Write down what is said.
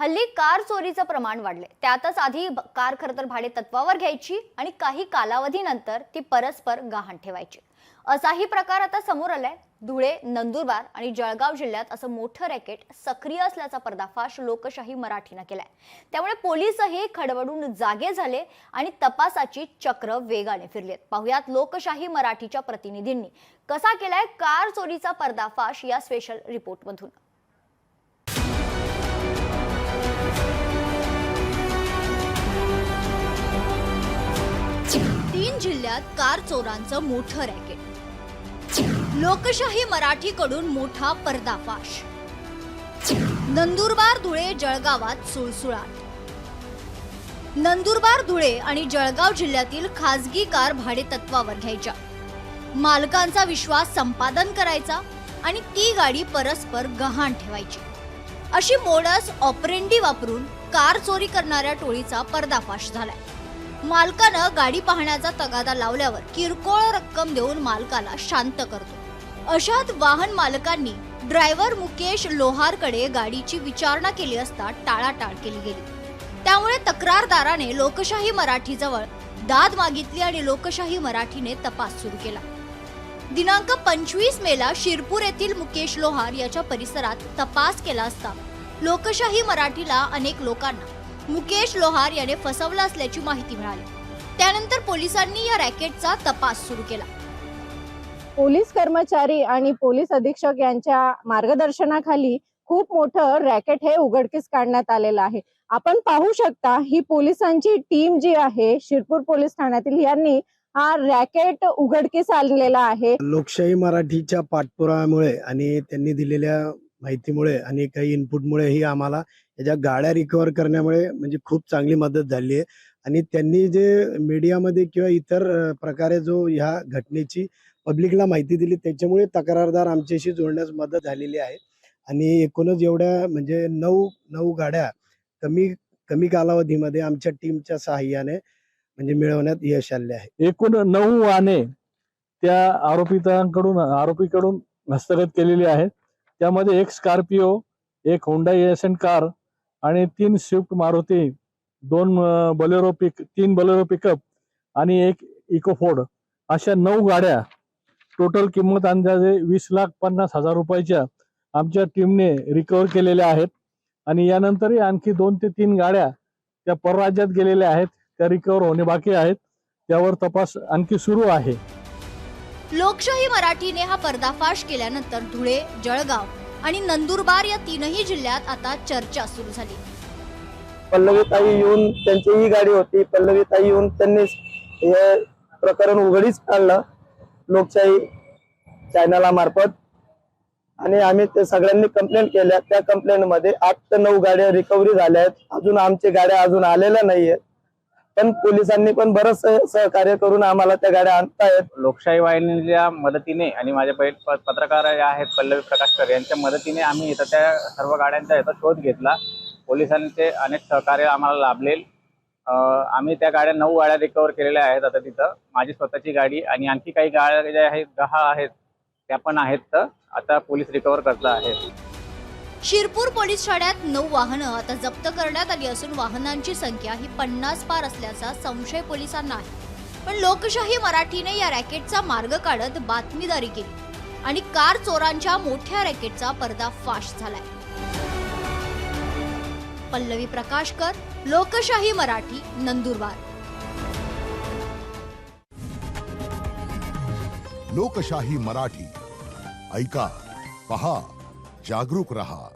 हल्ली कार चोरीचं प्रमाण वाढले त्यातच आधी कार खरं तर भाडे तत्वावर घ्यायची आणि काही कालावधीनंतर ती परस्पर गहाण ठेवायची. असाही प्रकार आता समोर आलाय. धुळे नंदुरबार आणि जळगाव जिल्ह्यात असं मोठं रॅकेट सक्रिय असल्याचा पर्दाफाश लोकशाही मराठीनं केलाय. त्यामुळे पोलीसही खडबडून जागे झाले आणि तपासाची चक्र वेगाने फिरलेत. पाहुयात लोकशाही मराठीच्या प्रतिनिधींनी कसा केलाय कार चोरीचा पर्दाफाश या स्पेशल रिपोर्टमधून तीन जिल्ह्यात कार चोरांचं मोठं रॅकेट. लोकशाही मराठीकडून मोठा पर्दाफाश. नंदुरबार धुळे जळगावात सुळसुळाट. नंदुरबार धुळे आणि जळगाव जिल्ह्यातील खासगी कार भाडे तत्वावर घ्यायच्या. मालकांचा विश्वास संपादन करायचा आणि ती गाडी परस्पर गहाण ठेवायची. अशी मोडस ऑपरेंडी वापरून कार चोरी करणाऱ्या टोळीचा पर्दाफाश झालाय. मालकानं गाडी पाहण्याचा तगादा लावल्यावर किरकोळ रक्कम देऊन मालकाला शांत करतो. अशात वाहन मालकांनी ड्रायव्हर मुकेश लोहारकडे गाडीची विचारणा केली असता टाळाटाळ केली गेली. त्यामुळे तक्रारदाराने लोकशाही मराठीजवळ दाद मागितली आणि लोकशाही मराठीने तपास सुरू केला. दिनांक पंचवीस मेला शिरपूर येथील मुकेश लोहार याच्या परिसरात तपास केला असता लोकशाही मराठीला अनेक लोकांना मुकेश लोहार याने फसवलं असल्याची माहिती मिळाली. त्यानंतर पोलिसांनी या रॅकेटचा तपास सुरू केला. पोलीस कर्मचारी आणि पोलीस अधीक्षक यांच्या मार्गदर्शनाखाली खूप मोठं रॅकेट हे उघडकीस काढण्यात आलेलं आहे. आपण पाहू शकता ही पोलिसांची टीम जी आहे शिरपूर पोलीस ठाण्यातील यांनी हा रॅकेट उघडकीस आणलेला आहे. लोकशाही मराठीच्या पाठपुराव्यामुळे आणि त्यांनी दिलेल्या माहितीमुळे आणि काही इनपुटमुळे ही आम्हाला याच्या गाड्या रिकवर करण्यामुळे म्हणजे खूप चांगली मदत झाली आहे. आणि त्यांनी जे मीडियामध्ये किंवा इतर प्रकारे जो ह्या घटनेची पब्लिकला माहिती दिली त्याच्यामुळे तक्रारदार आमच्याशी जोडण्यास मदत झालेली आहे. आणि एकूणच एवढ्या म्हणजे नऊ नऊ गाड्या कमी कमी कालावधीमध्ये आमच्या टीमच्या सहाय्याने म्हणजे मिळवण्यात यश आले आहे. एकूण नऊ वाहने त्या आरोपितांकडून आरोपीकडून हस्तगत केलेली आहेत. त्यामध्ये एक स्कॉर्पिओ एक होंडा एन कार आणि तीन स्विफ्ट मारुती दोन बलेरो पिक तीन बलेरो पिकअप आणि एक इकोफोर्ड अशा नऊ गाड्या टोटल किंमत अंदाजे वीस लाख पन्नास हजार रुपयाच्या आमच्या टीमने रिकवर केलेल्या आहेत. आणि यानंतरही आणखी दोन ते तीन गाड्या त्या परराज्यात गेलेल्या आहेत त्या रिकवर होणे बाकी आहेत. त्यावर तपास आणखी सुरू आहे. लोकशाही मराठीने हा पर्दाफाश केल्यानंतर धुळे जळगाव आणि नंदुरबार या तीनही जिल्ह्यात आता चर्चा सुरू झाली. पल्लवीताई येऊन त्यांची ही गाडी होती. पल्लवीताई येऊन त्यांनी हे प्रकरण उघडीच काढलं लोकशाही चॅनला मार्फत. आणि आम्ही ते सगळ्यांनी कंप्लेंट केल्या. त्या कंप्लेंटमध्ये आठ ते नऊ गाड्या रिकव्हरी झाल्या आहेत. अजून आमच्या गाड्या अजून आलेल्या नाहीयेत. पण पोलिसांनी पण बरंच सहकार्य करून आम्हाला त्या गाड्या आणतायत. लोकशाही वाहिनीच्या मदतीने आणि माझे प- पत्रकार आहेत पल्लवी प्रकाशकर यांच्या मदतीने आम्ही इथं त्या सर्व गाड्यांचा इथं शोध घेतला. पोलिसांचे अनेक सहकार्य आम्हाला लाभले. आम्ही त्या गाड्या नऊ गाड्या रिकवर केलेल्या आहेत आता तिथं. माझी स्वतःची गाडी आणि आणखी काही गाड्या ज्या आहेत दहा आहेत त्या पण आहेत. तर आता पोलीस रिकवर करता आहेत. शिरपूर पोलीस ठाण्यात नऊ वाहनं आता जप्त करण्यात आली असून वाहनांची संख्या ही पन्नास पार असल्याचा संशय पोलिसांना आहे. पण लोकशाही मराठीने या रॅकेटचा मार्ग काढत बातमीदारी केली आणि कार चोरांच्या मोठ्या रॅकेटचा पर्दाफाश झालाय. पल्लवी प्रकाशकर लोकशाही मराठी नंदुरबार. लोकशाही मराठी. ऐका पहा जागरूक रहा.